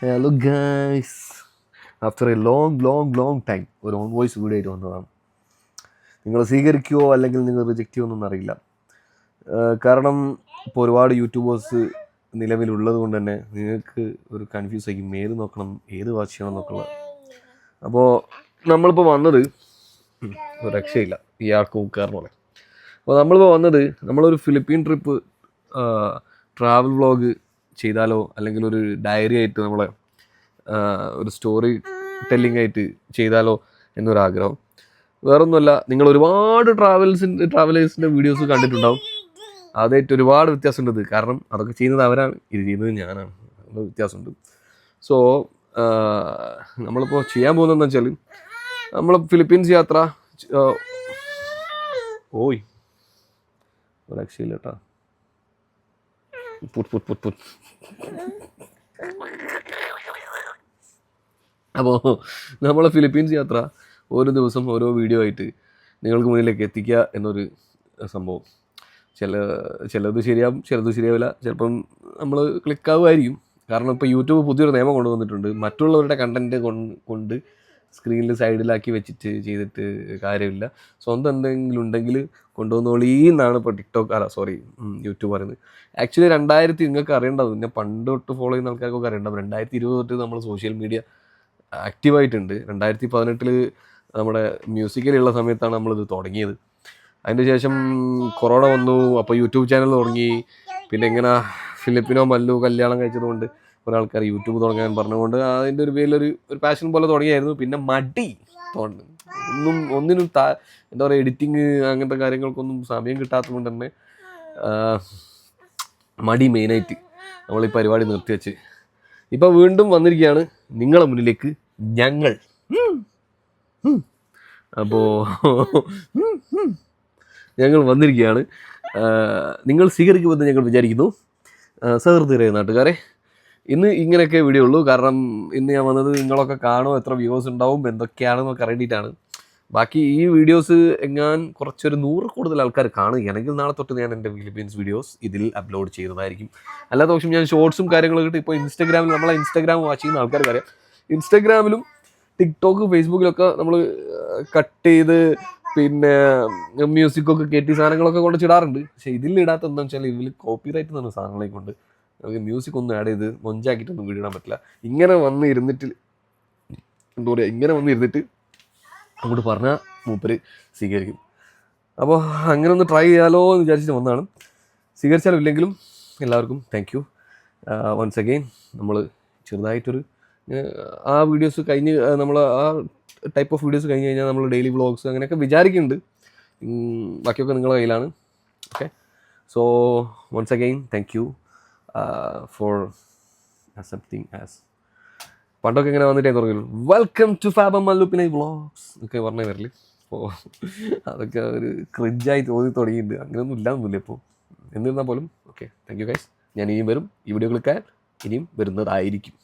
Hello guys after a long long long time ഒരു own voice video ആയിട്ട് വന്നതാണ്. നിങ്ങൾ സ്വീകരിക്കുമോ അല്ലെങ്കിൽ നിങ്ങൾ റിജക്റ്റ് ചെയ്യുമോ എന്നൊന്നും അറിയില്ല. കാരണം ഇപ്പോൾ ഒരുപാട് യൂട്യൂബേഴ്സ് നിലവിലുള്ളത് കൊണ്ട് തന്നെ നിങ്ങൾക്ക് ഒരു കൺഫ്യൂസ് ആയിരിക്കും ഏത് നോക്കണം ഏത് വാച്ച് ചെയ്യണം എന്നൊക്കെയുള്ള അപ്പോൾ നമ്മളിപ്പോൾ വന്നത് ഒരു രക്ഷയില്ല. ഇയാൾക്ക് പോലെ അപ്പോൾ നമ്മളിപ്പോൾ വന്നത് നമ്മളൊരു ഫിലിപ്പീൻ ട്രിപ്പ് ട്രാവൽ വ്ളോഗ് ചെയ്താലോ? അല്ലെങ്കിൽ ഒരു ഡയറി ആയിട്ട് നമ്മളെ ഒരു സ്റ്റോറി ടെല്ലിംഗ് ആയിട്ട് ചെയ്താലോ എന്നൊരാഗ്രഹം. വേറൊന്നുമല്ല നിങ്ങൾ ഒരുപാട് ട്രാവൽസിന്റെ ട്രാവലേഴ്സിന്റെ വീഡിയോസ് കണ്ടിട്ടുണ്ടാവും. അതായിട്ട് ഒരുപാട് വ്യത്യാസമുണ്ട് കാരണം അതൊക്കെ ചെയ്യുന്നത് അവരാണ്. ഇത് ചെയ്യുന്നത് ഞാനാണ്. അത് വ്യത്യാസമുണ്ട്. സോ നമ്മളിപ്പോൾ ചെയ്യാൻ പോകുന്നതെന്ന് വെച്ചാൽ നമ്മൾ ഫിലിപ്പീൻസ് യാത്ര ഓയ്. ഒരു രക്ഷയില്ല കേട്ടോ. പുട്ട് പുട്ട് പുട്ട് പുട്ട് അപ്പോൾ നമ്മളെ ഫിലിപ്പീൻസ് യാത്ര ഓരോ ദിവസം ഓരോ വീഡിയോ ആയിട്ട് നിങ്ങൾക്ക് മുന്നിലേക്ക് എത്തിക്കുക എന്നൊരു സംഭവം. ചില ചിലത് ശരിയാവും ചിലത് ശരിയാവില്ല. ചിലപ്പം നമ്മൾ ക്ലിക്കാവുമായിരിക്കും കാരണം ഇപ്പോൾ യൂട്യൂബ് പുതിയൊരു നിയമം കൊണ്ടുവന്നിട്ടുണ്ട്. മറ്റുള്ളവരുടെ കണ്ടന്റ് കൊണ്ട് സ്ക്രീനിൽ സൈഡിലാക്കി വെച്ചിട്ട് ചെയ്തിട്ട് കാര്യമില്ല. സ്വന്തം എന്തെങ്കിലും ഉണ്ടെങ്കിൽ കൊണ്ടുവന്നോളീ എന്നാണ് ഇപ്പോൾ ടിക്ടോക്ക് അല്ല സോറി യൂട്യൂബ് പറയുന്നത്. ആക്ച്വലി രണ്ടായിരത്തി നിങ്ങൾക്ക് അറിയേണ്ടത് ഞാൻ പണ്ട് തൊട്ട് ഫോളോ ചെയ്യുന്ന ആൾക്കാർക്കൊക്കെ അറിയേണ്ടത്. രണ്ടായിരത്തി ഇരുപത് തൊട്ട് നമ്മൾ സോഷ്യൽ മീഡിയ ആക്റ്റീവായിട്ടുണ്ട് രണ്ടായിരത്തി പതിനെട്ടിൽ നമ്മുടെ മ്യൂസിക്കലുള്ള സമയത്താണ് നമ്മളിത് തുടങ്ങിയത്. അതിന്റെ ശേഷം കൊറോണ വന്നു അപ്പോൾ യൂട്യൂബ് ചാനൽ തുടങ്ങി. പിന്നെ എങ്ങനെ ഫിലിപ്പിനോ മല്ലു കല്യാണം കഴിച്ചതുകൊണ്ട് കുറേ ആൾക്കാർ യൂട്യൂബ് തുടങ്ങാൻ പറഞ്ഞുകൊണ്ട് അതിന്റെ ഒരു പേരിലൊരു ഒരു പാഷൻ പോലെ തുടങ്ങിയായിരുന്നു. പിന്നെ മടി ഒന്നും ഒന്നിനും താ എന്താ പറയുക എഡിറ്റിങ് അങ്ങനത്തെ കാര്യങ്ങൾക്കൊന്നും സമയം കിട്ടാത്തത് കൊണ്ട് തന്നെ മടി മെയിനായിട്ട് നമ്മൾ ഈ പരിപാടി നിർത്തി വെച്ച് ഇപ്പം വീണ്ടും വന്നിരിക്കുകയാണ് നിങ്ങളെ മുന്നിലേക്ക് ഞങ്ങൾ. അപ്പോൾ ഞങ്ങൾ വന്നിരിക്കുകയാണ്. നിങ്ങൾ സ്വീകരിക്കുമെന്ന് ഞങ്ങൾ വിചാരിക്കുന്നു. സഹൃദയ നാട്ടുകാരെ ഇന്ന് ഇങ്ങനെയൊക്കെ വീഡിയോ ഉള്ളൂ. കാരണം ഇന്ന് ഞാൻ വന്നത് നിങ്ങളൊക്കെ കാണുമോ എത്ര വ്യൂവേഴ്സ് ഉണ്ടാവും എന്തൊക്കെയാണെന്നൊക്കെ അറിയേണ്ടിയിട്ടാണ് ബാക്കി ഈ വീഡിയോസ് എങ്ങാൻ കുറച്ചൊരു നൂറ് കൂടുതൽ ആൾക്കാർ കാണുകയാണെങ്കിൽ നാളെ തൊട്ട് ഞാൻ എന്റെ ഫിലിപ്പീൻസ് വീഡിയോസ് ഇതിൽ അപ്ലോഡ് ചെയ്യുന്നതായിരിക്കും. അല്ലാത്ത പക്ഷം ഞാൻ ഷോർട്സും കാര്യങ്ങളൊക്കെ ഇട്ട് ഇപ്പോൾ ഇൻസ്റ്റാഗ്രാമിൽ നമ്മളെ ഇൻസ്റ്റാഗ്രാം വാച്ച് ചെയ്യുന്ന ആൾക്കാർക്ക് അറിയാം. ഇൻസ്റ്റാഗ്രാമിലും ടിക്ടോക്ക് ഫേസ്ബുക്കിലൊക്കെ നമ്മൾ കട്ട് ചെയ്ത് പിന്നെ മ്യൂസിക്കൊക്കെ കയറ്റി സാധനങ്ങളൊക്കെ കൊണ്ട് ചിടാറുണ്ട് പക്ഷേ ഇതിൽ ഇടാത്ത എന്താണെന്ന് വെച്ചാൽ ഇതിൽ കോപ്പി റൈറ്റ് എന്ന് പറഞ്ഞ സാധനങ്ങളെ കൊണ്ട് നമുക്ക് മ്യൂസിക് ഒന്നും ആഡ് ചെയ്ത് മൊഞ്ചാക്കിയിട്ടൊന്നും വീടിടാൻ പറ്റില്ല. ഇങ്ങനെ വന്ന് ഇരുന്നിട്ട് എന്താ പറയുക ഇങ്ങനെ വന്ന് ഇരുന്നിട്ട് അങ്ങോട്ട് പറഞ്ഞാൽ മൂപ്പര് സ്വീകരിക്കും. അപ്പോൾ അങ്ങനെ ഒന്ന് ട്രൈ ചെയ്യാലോ എന്ന് വിചാരിച്ചിട്ട് വന്നതാണ്. സ്വീകരിച്ചാലും ഇല്ലെങ്കിലും എല്ലാവർക്കും താങ്ക് യു വൺസ് അഗെയിൻ നമ്മൾ ചെറുതായിട്ടൊരു ആ വീഡിയോസ് കഴിഞ്ഞ് നമ്മൾ ആ ടൈപ്പ് ഓഫ് വീഡിയോസ് കഴിഞ്ഞ് കഴിഞ്ഞാൽ നമ്മൾ ഡെയിലി വ്ളോഗ്സ് അങ്ങനെയൊക്കെ വിചാരിക്കുന്നുണ്ട്. ബാക്കിയൊക്കെ നിങ്ങളുടെ കയ്യിലാണ്. Okay so once again thank you for accepting as പണ്ടൊക്കെ ഇങ്ങനെ വന്നിട്ടേ തുടങ്ങി വെൽക്കം ടു ഫാബ മല്ലുപ്പിനെ വ്ളോഗ്സ് ഒക്കെ പറഞ്ഞേ വരൽ അപ്പോൾ അതൊക്കെ ഒരു ക്രിഞ്ചായി തോന്നി തുടങ്ങിയിട്ടുണ്ട്. അങ്ങനെയൊന്നും ഇല്ലാന്നൊന്നുമില്ല ഇപ്പോൾ എന്നിരുന്നാൽ പോലും ഓക്കെ താങ്ക് യു ഗൈസ് ഞാൻ ഇനിയും വരും. ഈ വീഡിയോ ക്ലിക്കാൻ ഇനിയും വരുന്നതായിരിക്കും.